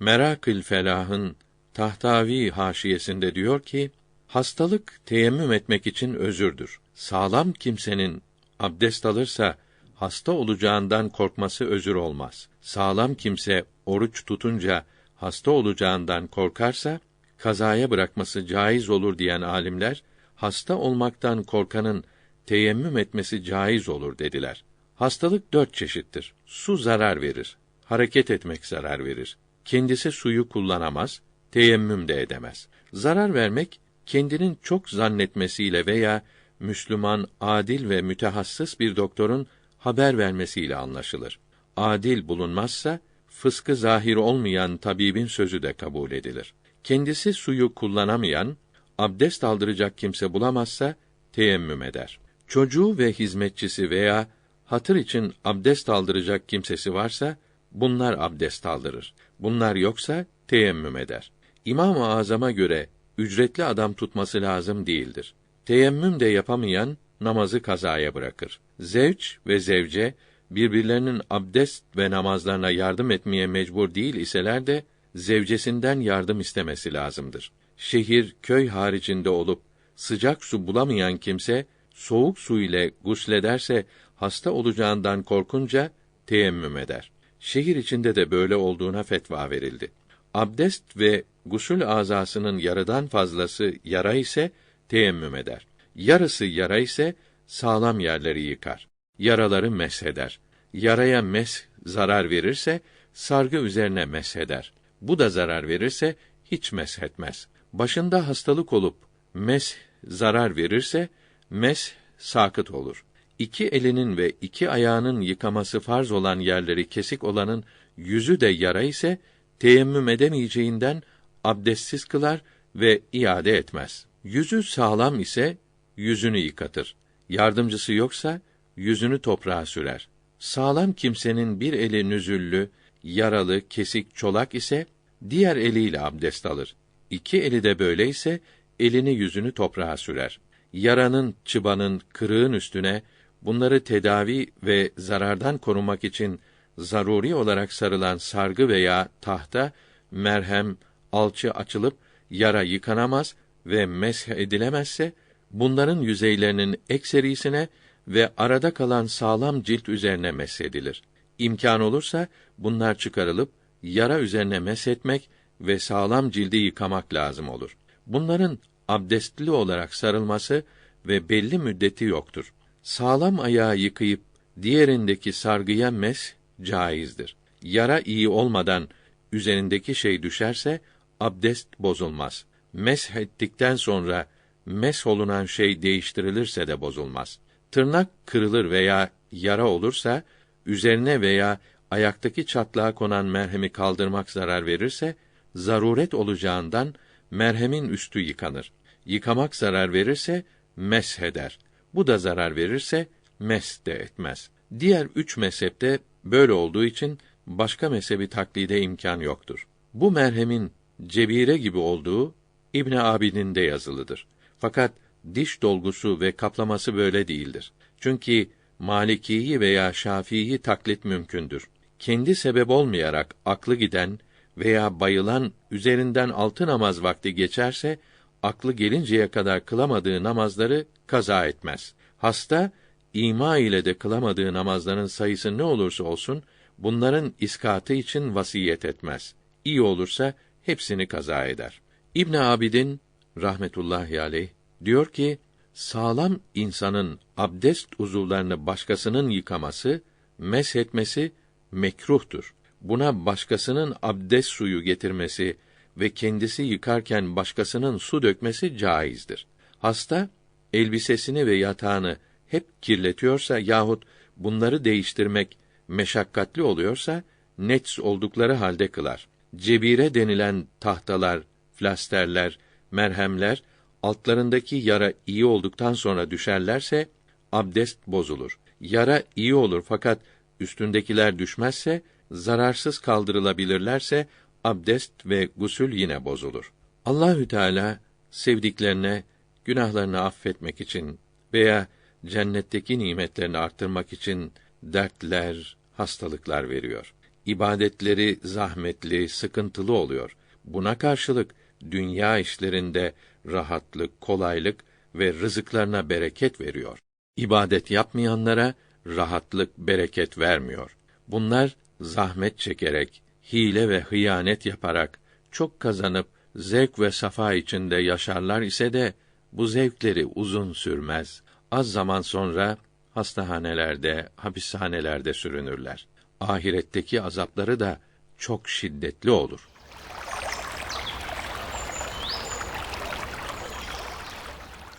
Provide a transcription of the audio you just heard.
Merakül Felah'ın Tahtavi haşiyesinde diyor ki, hastalık teyemmüm etmek için özürdür. Sağlam kimsenin abdest alırsa hasta olacağından korkması özür olmaz. Sağlam kimse oruç tutunca hasta olacağından korkarsa kazaya bırakması caiz olur diyen alimler hasta olmaktan korkanın teyemmüm etmesi caiz olur dediler. Hastalık dört çeşittir. Su zarar verir. Hareket etmek zarar verir. Kendisi suyu kullanamaz, teyemmüm de edemez. Zarar vermek kendinin çok zannetmesiyle veya Müslüman, adil ve mütehassıs bir doktorun haber vermesiyle anlaşılır. Adil bulunmazsa fıskı zahir olmayan tabibin sözü de kabul edilir. Kendisi suyu kullanamayan, abdest aldıracak kimse bulamazsa teyemmüm eder. Çocuğu ve hizmetçisi veya hatır için abdest aldıracak kimsesi varsa bunlar abdest aldırır. Bunlar yoksa teyemmüm eder. İmam-ı Azam'a göre ücretli adam tutması lazım değildir. Teyemmüm de yapamayan namazı kazaya bırakır. Zevç ve zevce birbirlerinin abdest ve namazlarına yardım etmeye mecbur değil iseler de zevcesinden yardım istemesi lazımdır. Şehir, köy haricinde olup sıcak su bulamayan kimse soğuk su ile guslederse hasta olacağından korkunca teyemmüm eder. Şehir içinde de böyle olduğuna fetva verildi. Abdest ve gusül azasının yarıdan fazlası yara ise teyemmüm eder. Yarısı yara ise sağlam yerleri yıkar. Yaraları mesheder. Yaraya mes zarar verirse sargı üzerine mesheder. Bu da zarar verirse hiç meshetmez. Başında hastalık olup mes zarar verirse mes sakıt olur. İki elinin ve iki ayağının yıkaması farz olan yerleri kesik olanın yüzü de yara ise teyemmüm edemeyeceğinden abdestsiz kılar ve iade etmez. Yüzü sağlam ise yüzünü yıkatır. Yardımcısı yoksa yüzünü toprağa sürer. Sağlam kimsenin bir eli nüzüllü, yaralı, kesik, çolak ise diğer eliyle abdest alır. İki eli de böyle ise elini yüzünü toprağa sürer. Yaranın, çıbanın, kırığın üstüne bunları tedavi ve zarardan korumak için zaruri olarak sarılan sargı veya tahta, merhem, alçı açılıp yara yıkanamaz ve mesh edilemezse bunların yüzeylerinin ekserisine ve arada kalan sağlam cilt üzerine meshedilir. İmkan olursa bunlar çıkarılıp yara üzerine meshetmek ve sağlam cildi yıkamak lazım olur. Bunların abdestli olarak sarılması ve belli müddeti yoktur. Sağlam ayağı yıkayıp diğerindeki sargıya mes caizdir. Yara iyi olmadan üzerindeki şey düşerse abdest bozulmaz. Mesh ettikten sonra mes olunan şey değiştirilirse de bozulmaz. Tırnak kırılır veya yara olursa üzerine veya ayaktaki çatlağa konan merhemi kaldırmak zarar verirse zaruret olacağından merhemin üstü yıkanır. Yıkamak zarar verirse mesheder. Bu da zarar verirse mes de etmez. Diğer üç mezhepte böyle olduğu için başka mezhebi taklide imkan yoktur. Bu merhemin cebire gibi olduğu İbn Abidin'de yazılıdır. Fakat diş dolgusu ve kaplaması böyle değildir. Çünkü Malikiyi veya Şafii'yi taklit mümkündür. Kendi sebep olmayarak aklı giden veya bayılan üzerinden altı namaz vakti geçerse aklı gelinceye kadar kılamadığı namazları kaza etmez. Hasta ima ile de kılamadığı namazların sayısı ne olursa olsun bunların iskatı için vasiyet etmez. İyi olursa hepsini kaza eder. İbn Abidin rahmetullahi aleyh diyor ki sağlam insanın abdest uzuvlarını başkasının yıkaması, meshetmesi mekruhtur. Buna başkasının abdest suyu getirmesi ve kendisi yıkarken başkasının su dökmesi caizdir. Hasta elbisesini ve yatağını hep kirletiyorsa yahut bunları değiştirmek meşakkatli oluyorsa nets oldukları halde kılar. Cebire denilen tahtalar, flasterler, merhemler altlarındaki yara iyi olduktan sonra düşerlerse abdest bozulur. Yara iyi olur fakat üstündekiler düşmezse zararsız kaldırılabilirlerse abdest ve gusül yine bozulur. Allahü Teala sevdiklerine günahlarını affetmek için veya cennetteki nimetlerini arttırmak için dertler, hastalıklar veriyor. ibadetleri zahmetli, sıkıntılı oluyor. Buna karşılık dünya işlerinde rahatlık, kolaylık ve rızıklarına bereket veriyor. İbadet yapmayanlara rahatlık, bereket vermiyor. Bunlar zahmet çekerek, hile ve hıyanet yaparak çok kazanıp zevk ve safa içinde yaşarlar ise de bu zevkleri uzun sürmez. Az zaman sonra hastahanelerde, hapishanelerde sürünürler. Ahiretteki azapları da çok şiddetli olur.